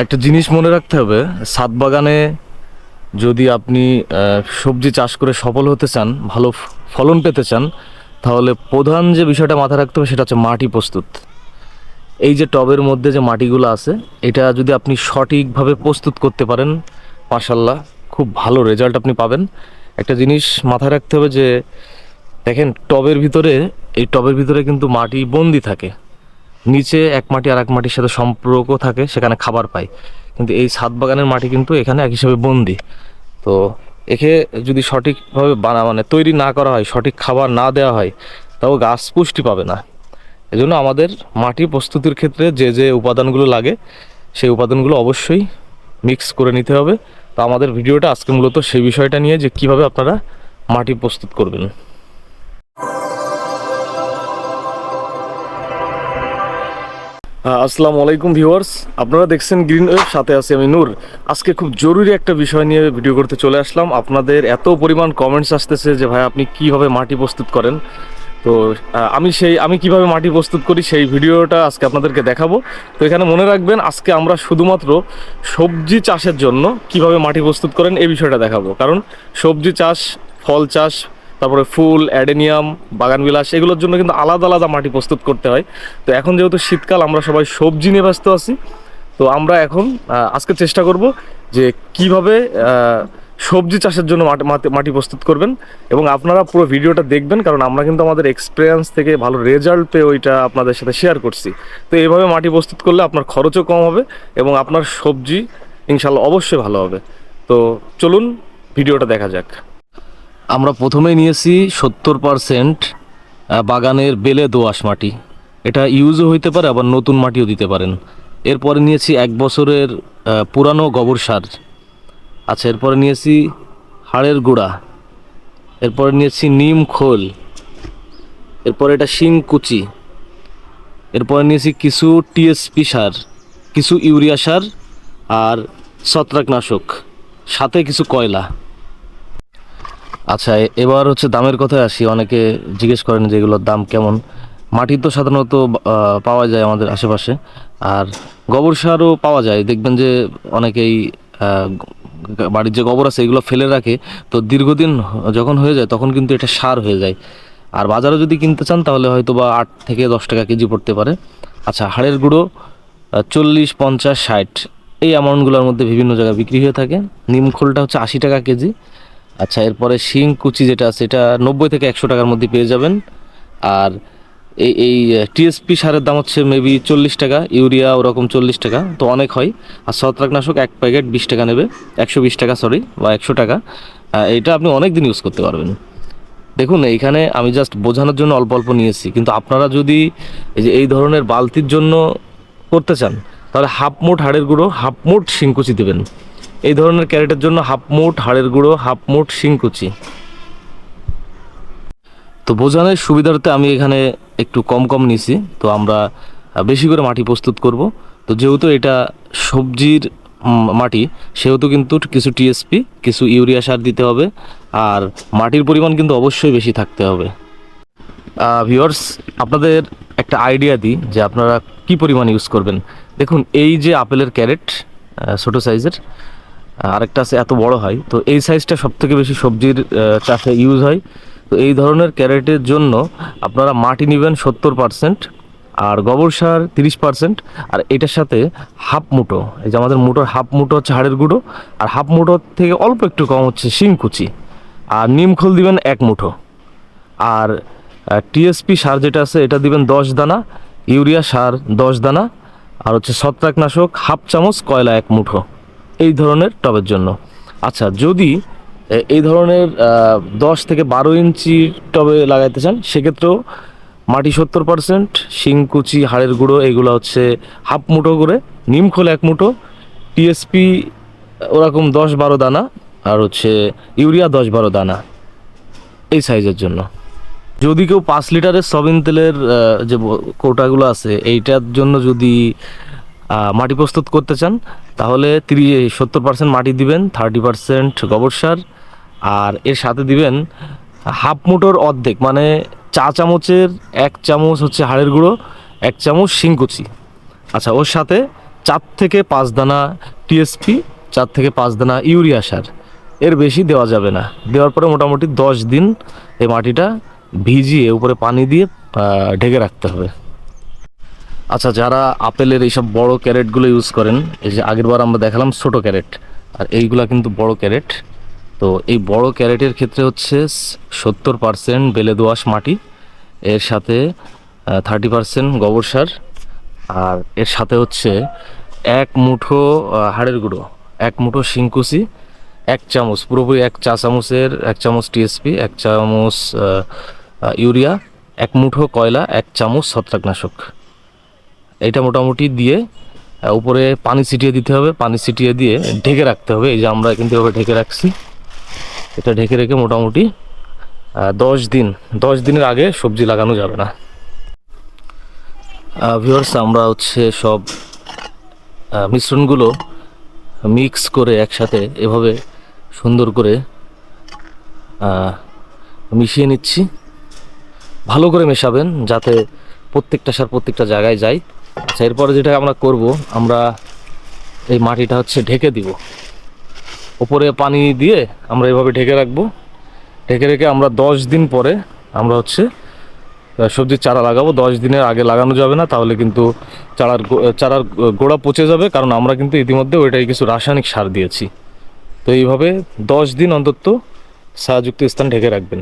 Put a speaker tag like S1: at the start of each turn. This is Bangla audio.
S1: একটা জিনিস মনে রাখতে হবে ছাদ বাগানে যদি আপনি সবজি চাষ করে সফল হতে চান, ভালো ফলন পেতে চান, তাহলে প্রধান যে বিষয়টা মাথায় রাখতে হবে সেটা হচ্ছে মাটি প্রস্তুত। এই যে টবের মধ্যে যে মাটিগুলো আছে, এটা যদি আপনি সঠিকভাবে প্রস্তুত করতে পারেন মাশাল্লাহ খুব ভালো রেজাল্ট আপনি পাবেন। একটা জিনিস মাথায় রাখতে হবে যে, দেখেন, টবের ভিতরে, এই টবের ভিতরে কিন্তু মাটি বন্দি থাকে। নিচে এক মাটি আর এক মাটির সাথে সম্পর্ক থাকে, সেখানে খাবার পায় কিন্তু এই ছাদ বাগানের মাটি কিন্তু এখানে এক হিসাবে বন্দি। তো একে যদি সঠিকভাবে বানা মানে তৈরি না করা হয়, সঠিক খাবার না দেওয়া হয়, তাও গাছ পুষ্টি পাবে না। এজন্য আমাদের মাটি প্রস্তুতির ক্ষেত্রে যে যে উপাদানগুলো লাগে, সেই উপাদানগুলো অবশ্যই মিক্স করে নিতে হবে। তো আমাদের ভিডিওটা আজকে মূলত সেই বিষয়টা নিয়ে যে কীভাবে আপনারা মাটি প্রস্তুত করবেন। আসসালামু আলাইকুম ভিউয়ার্স। আপনারা দেখছেন গ্রিন ওয়েভ সাথে আছি আমি নূর। আজকে খুব জরুরি একটা বিষয় নিয়ে ভিডিও করতে চলে আসলাম। আপনাদের এত পরিমাণ কমেন্টস আসতেছে যে, ভাই, আপনি কীভাবে মাটি প্রস্তুত করেন? তো আমি সেই, আমি কীভাবে মাটি প্রস্তুত করি সেই ভিডিওটা আজকে আপনাদেরকে দেখাবো। তো এখানে মনে রাখবেন, আজকে আমরা শুধুমাত্র সবজি চাষের জন্য কীভাবে মাটি প্রস্তুত করেন, এই বিষয়টা দেখাবো। কারণ সবজি চাষ, ফল চাষ তারপরে ফুল, অ্যাডেনিয়াম, বাগানবিলাস, এগুলোর জন্য কিন্তু আলাদা আলাদা মাটি প্রস্তুত করতে হয়। তো এখন যেহেতু শীতকাল, আমরা সবাই সবজি নিয়ে ব্যস্ত আছি। তো আমরা এখন আজকে চেষ্টা করব যে কীভাবে সবজি চাষের জন্য মাটি প্রস্তুত করবেন এবং আপনারা পুরো ভিডিওটা দেখবেন, কারণ আমরা কিন্তু আমাদের এক্সপিরিয়েন্স থেকে ভালো রেজাল্ট পেয়ে ওইটা আপনাদের সাথে শেয়ার করছি। তো এইভাবে মাটি প্রস্তুত করলে আপনার খরচও কম হবে এবং আপনার সবজি ইনশাল্লাহ অবশ্যই ভালো হবে। তো চলুন, ভিডিওটা দেখা যাক। আমরা প্রথমেই নিয়েছি সত্তর পারসেন্ট বাগানের বেলে দোআঁশ মাটি। এটা ইউজও হইতে পারে, আবার নতুন মাটিও দিতে পারেন। এরপরে নিয়েছি এক বছরের পুরানো গোবর সার। আচ্ছা এরপরে নিয়েছি হাড়ের গুঁড়া। এরপরে নিয়েছি নিম খোল। এরপরে এটা শিং কুচি। এরপরে নিয়েছি কিছু টিএসপি সার, কিছু ইউরিয়া সার আর ছত্রাকনাশক, সাথে কিছু কয়লা। আচ্ছা এবার হচ্ছে দামের কথায় আসি। অনেকে জিজ্ঞেস করেন যে এগুলোর দাম কেমন। মাটি তো সাধারণত পাওয়া যায় আমাদের আশেপাশে। আর গোবর সারও পাওয়া যায়। দেখবেন যে অনেকেই বাড়ির যে গোবর আছে, এগুলো ফেলে রাখে। তো দীর্ঘদিন যখন হয়ে যায়, তখন কিন্তু এটা সার হয়ে যায়। আর বাজারে যদি কিনতে চান, তাহলে হয়তো বা আট থেকে দশ টাকা কেজি পড়তে পারে। আচ্ছা হাড়ের গুঁড়ো চল্লিশ, পঞ্চাশ, ষাট। এই অ্যামাউন্টগুলোর মধ্যে বিভিন্ন জায়গায় বিক্রি হয়ে থাকে। নিম খোলটা হচ্ছে আশি টাকা কেজি। আচ্ছা এরপরে শিং কুচি যেটা আছে, এটা নব্বই থেকে একশো টাকার মধ্যে পেয়ে যাবেন। আর এই এই টিএসপি সারের দাম হচ্ছে মেবি চল্লিশ টাকা, ইউরিয়া ওরকম চল্লিশ টাকা, তো অনেক হয়। আর ছত্রাকনাশক এক প্যাকেট বিশ টাকা নেবে, একশো বিশ টাকা সরি বা একশো টাকা। এটা আপনি অনেক দিন ইউজ করতে পারবেন। দেখুন, এইখানে আমি জাস্ট বোঝানোর জন্য অল্প অল্প নিয়েছি, কিন্তু আপনারা যদি এই যে, এই ধরনের বালতির জন্য করতে চান, তাহলে হাফ মোট হাড়ের গুঁড়ো, হাফ মোট শিংকুচি দেবেন। এই ধরনের ক্যারেটের জন্য হাফ মুঠ হাড়ের গুঁড়ো, হাফ মুঠ শিংকুচি। তো বোঝানোর সুবিধার্থে আমি এখানে একটু কম কম নিছি, তো আমরা বেশি করে মাটি প্রস্তুত করব। তো যেহেতু এটা সবজির মাটি, সেহেতু কিন্তু কিছু টিএসপি কিছু ইউরিয়া সার দিতে হবে, আর মাটির পরিমাণ কিন্তু অবশ্যই বেশি থাকতে হবে। ভিউয়ার্স, আপনাদের একটা আইডিয়া দিই যে আপনারা কি পরিমাণ ইউজ করবেন। দেখুন, এই যে আপেলের ক্যারেট ছোট সাইজের আরেকটা আছে এত বড় হয়। তো এই সাইজটা সব থেকে বেশি সবজির চাষে ইউজ হয়। তো এই ধরনের ক্যারেটের জন্য আপনারা মাটি নেবেন সত্তর পার্সেন্ট আর গোবর সার তিরিশ পার্সেন্ট আর এটার সাথে হাফ মুটো এই যে আমাদের মুটোর হাফ মুটো হচ্ছে হাড়ের গুঁড়ো আর হাফ মুটোর থেকে অল্প একটু কম হচ্ছে শিংকুচি আর নিমখোল দিবেন এক মুঠো। আর টিএসপি সার যেটা আছে এটা দিবেন দশ দানা, ইউরিয়া সার দশ দানা আর হচ্ছে ছত্রাকনাশক হাফ চামচ কয়লা এক মুঠো। এই ধরনের টবের জন্য। আচ্ছা যদি এই ধরনের দশ থেকে বারো ইঞ্চি টবে লাগাইতে চান, সেক্ষেত্রেও মাটি সত্তর পার্সেন্ট, শিংকুচি, হাড়ের গুঁড়ো, এগুলো হচ্ছে হাফ মুঠো করে নিমখোল এক মুঠো, টিএসপি, ওরকম দশ বারো দানা, আর হচ্ছে ইউরিয়া দশ বারো দানা, এই সাইজের জন্য। যদি কেউ পাঁচ লিটারের সবিন তেলের যে কৌটাগুলো আছে, এইটার জন্য যদি মাটি প্রস্তুত করতে চান, তাহলে তিরিশ, সত্তর পার্সেন্ট মাটি দিবেন থার্টি পার্সেন্ট গোবর সার, আর এর সাথে দিবেন হাফ মুটোর অর্ধেক মানে চা চামচের এক চামচ হচ্ছে হাড়ের গুঁড়ো, এক চামচ শিংকুচি। আচ্ছা ওর সাথে চার থেকে পাঁচ দানা টিএসপি চার থেকে পাঁচ দানা ইউরিয়া সার, এর বেশি দেওয়া যাবে না। দেওয়ার পরে মোটামুটি দশ দিন এই মাটিটা ভিজিয়ে উপরে পানি দিয়ে ঢেকে রাখতে হবে। আচ্ছা যারা আপেলের এইসব বড় ক্যারেটগুলো ইউজ করেন, এই যে আগেরবার আমরা দেখালাম ছোট ক্যারেট, আর এইগুলা কিন্তু বড় ক্যারেট। তো এই বড় ক্যারেটের ক্ষেত্রে হচ্ছে সত্তর পার্সেন্ট বেলে দোআঁশ মাটি, এর সাথে থার্টি পার্সেন্ট গোবর সার, আর এর সাথে হচ্ছে এক মুঠো হাড়ের গুঁড়ো, এক মুঠো শিংকুচি, এক চামচ, পুরোপুরি এক চা চামচের, এক চামচ টিএসপি এক চামচ ইউরিয়া, এক মুঠো কয়লা, এক চামচ ছত্রাকনাশক। এইটা মোটামুটি দিয়ে উপরে পানি ছিটিয়ে দিতে হবে, পানি ছিটিয়ে দিয়ে ঢেকে রাখতে হবে। এই যে আমরা কিন্তু এভাবে ঢেকে রাখছি। এটা ঢেকে রেখে মোটামুটি দশ দিন, দশ দিনের আগে সবজি লাগানো যাবে না। ভিউয়ার্স আমরা হচ্ছে সব মিশ্রণগুলো মিক্স করে একসাথে এভাবে সুন্দর করে মিশিয়ে নিচ্ছি। ভালো করে মেশাবেন যাতে প্রত্যেকটা সার প্রত্যেকটা জায়গায় যায়। আচ্ছা এরপরে যেটা আমরা করব, আমরা এই মাটিটা হচ্ছে ঢেকে দিব। উপরে পানি দিয়ে আমরা এভাবে ঢেকে রাখব। ঢেকে রেখে আমরা দশ দিন পরে আমরা হচ্ছে সবজির চারা লাগাবো। দশ দিনের আগে লাগানো যাবে না, তাহলে কিন্তু চারার চারার গোড়া পচে যাবে, কারণ আমরা কিন্তু ইতিমধ্যে ওইটাই কিছু রাসায়নিক সার দিয়েছি। তো এইভাবে দশ দিন অন্তত ছায়াযুক্ত স্থান ঢেকে রাখবেন।